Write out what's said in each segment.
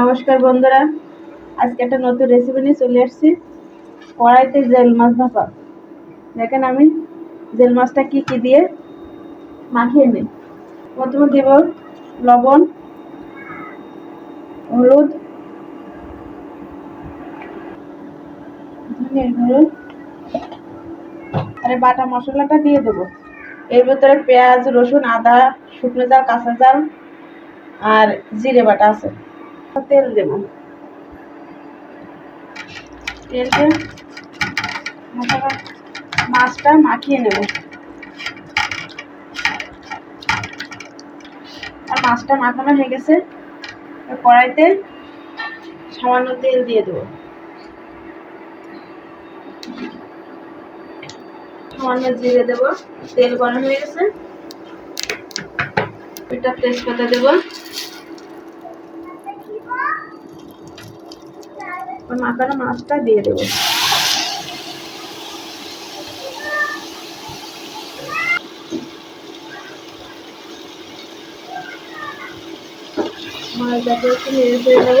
নমস্কার বন্ধুরা। আজকে একটা নতুন রেসিপি নিয়ে চলে আসছি কড়াইতে জেল মাছ ভাপা। দেখেন আমি জেল মাছটা কি কি দিয়ে মাখিয়ে নিই। প্রথমে দেব লবণ, হলুদ আর বাটা মশলাটা দিয়ে দেবো। এর ভিতরে পেঁয়াজ, রসুন, আদা, শুকনো জাল, কাঁচা জাল, আর জিরে বাটা আছে। তেল দেব। তেল মাছটা মাখিয়ে নেব। আর মাছটা মাখানো হয়ে গেছে। কড়াইতে সামান্য তেল দিয়ে দেবো। সামান্য জিরে দেবো। তেল গরম হয়ে গেছে। এটা তেজপাতা দেবো। এবার মাখানো মাছটা দিয়ে দেবো মাছটাকে একটু নেড়ে ফেড়ে নেব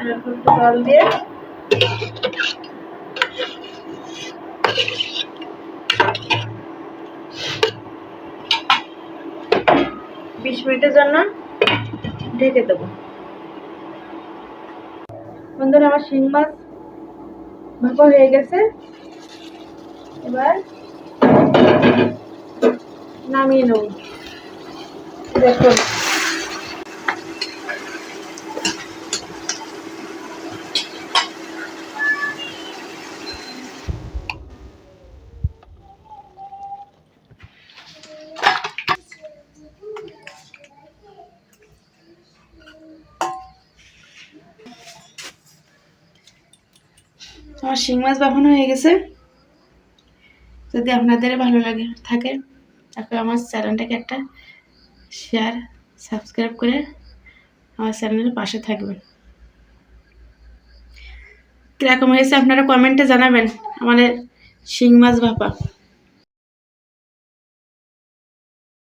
একটু জল দিয়ে বিশ মিনিটের জন্য ঢেকে দেবো। বন্ধুরা, আমার শিং মাছ ভাপা হয়ে গেছে। এবার নামিয়ে নেব। দেখুন। আমার শিং মাছ বাফানো হয়ে গেছে। যদি আপনাদের ভালো লাগে, থাকে, তারপরে আমার চ্যানেলটাকে একটা শেয়ার সাবস্ক্রাইব করে আমার চ্যানেলের পাশে থাকবেন। কীরকম হয়েছে আপনারা কমেন্টে জানাবেন। আমাদের শিং মাছ ভাপা।